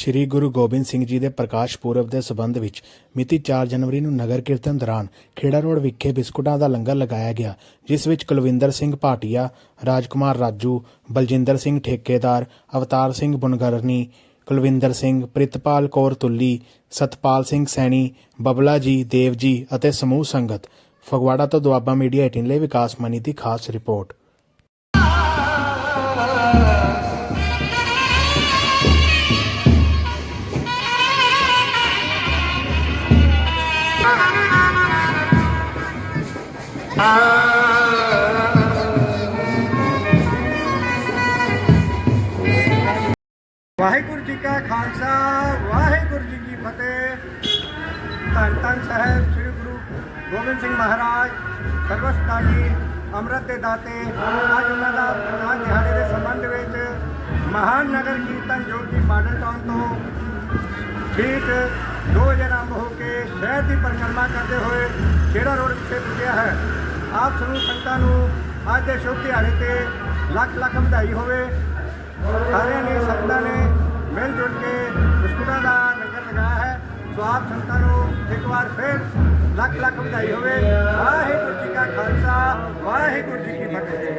ਸ੍ਰੀ ਗੁਰੂ ਗੋਬਿੰਦ ਸਿੰਘ ਜੀ ਦੇ ਪ੍ਰਕਾਸ਼ ਪੁਰਬ ਦੇ ਸਬੰਧ ਵਿੱਚ ਮਿਤੀ 4 ਜਨਵਰੀ ਨੂੰ ਨਗਰ ਕੀਰਤਨ ਦੌਰਾਨ ਖੇੜਾ ਰੋਡ ਵਿਖੇ ਬਿਸਕੁਟਾਂ ਦਾ ਲੰਗਰ ਲਗਾਇਆ ਗਿਆ, ਜਿਸ ਵਿੱਚ ਕੁਲਵਿੰਦਰ ਸਿੰਘ ਭਾਟੀਆ, ਰਾਜਕੁਮਾਰ ਰਾਜੂ, ਬਲਜਿੰਦਰ ਸਿੰਘ ਠੇਕੇਦਾਰ, ਅਵਤਾਰ ਸਿੰਘ ਬੁਨਗਰਨੀ ਕੁਲਵਿੰਦਰ ਸਿੰਘ, ਪ੍ਰਿਤਪਾਲ ਕੌਰ ਤੁੱਲੀ, ਸਤਪਾਲ ਸਿੰਘ ਸੈਣੀ, ਬਬਲਾ ਜੀ, ਦੇਵ ਜੀ ਅਤੇ ਸਮੂਹ ਸੰਗਤ। ਫਗਵਾੜਾ ਤੋਂ ਦੁਆਬਾ ਮੀਡੀਆ 18 ਲਈ ਵਿਕਾਸ ਮਨੀ ਦੀ ਖਾਸ ਰਿਪੋਰਟ। ਵਾਹਿਗੁਰੂ ਜੀ ਕਾ ਖਾਲਸਾ, ਵਾਹਿਗੁਰੂ ਜੀ ਕੀ ਫਤਿਹ। ਧੰਨ ਧੰਨ ਸਾਹਿਬ ਸ੍ਰੀ ਗੁਰੂ ਗੋਬਿੰਦ ਸਿੰਘ ਮਹਾਰਾਜ ਸਰਵਸਤਾਨੀ ਅੰਮ੍ਰਿਤ ਦੇ ਦਾਤੇ। ਅੱਜ ਉਹਨਾਂ ਦਾ ਪ੍ਰਕਾਸ਼ ਦਿਹਾੜੇ ਦੇ ਸੰਬੰਧ ਵਿੱਚ ਮਹਾਨ ਨਗਰ ਕੀਰਤਨ ਜੋ ਕਿ ਮਾਡਲ ਟਾਊਨ ਤੋਂ ਠੀਕ ਦੋ ਵਜੇ ਆਰੰਭ ਹੋ ਕੇ ਸ਼ਹਿਰ ਦੀ ਪਰਿਕਰਮਾ ਕਰਦੇ ਹੋਏ ਖੇੜਾ ਰੋਡ ਵਿਖੇ ਪੁੱਜਿਆ ਹੈ। ਆਪ ਸਮੂਹ ਸੰਗਤਾਂ ਨੂੰ ਅੱਜ ਦੇ ਸ਼ੁਭ ਦਿਹਾੜੇ ਤੇ ਲੱਖ ਲੱਖ ਵਧਾਈ ਹੋਵੇ। ਸਾਰਿਆਂ ਨੇ, ਸੰਗਤਾਂ ਨੇ ਮਿਲ ਜੁਲ ਕੇ ਬਿਸਕੁਟਾਂ ਦਾ ਲੰਗਰ ਲਗਾਇਆ ਹੈ। ਸੋ ਆਪ ਸੰਗਤਾਂ ਨੂੰ ਇੱਕ ਵਾਰ ਫਿਰ ਲੱਖ ਲੱਖ ਵਧਾਈ ਹੋਵੇ। ਵਾਹਿਗੁਰੂ ਜੀ ਕਾ ਖਾਲਸਾ, ਵਾਹਿਗੁਰੂ ਜੀ ਕੀ ਫਤਿਹ।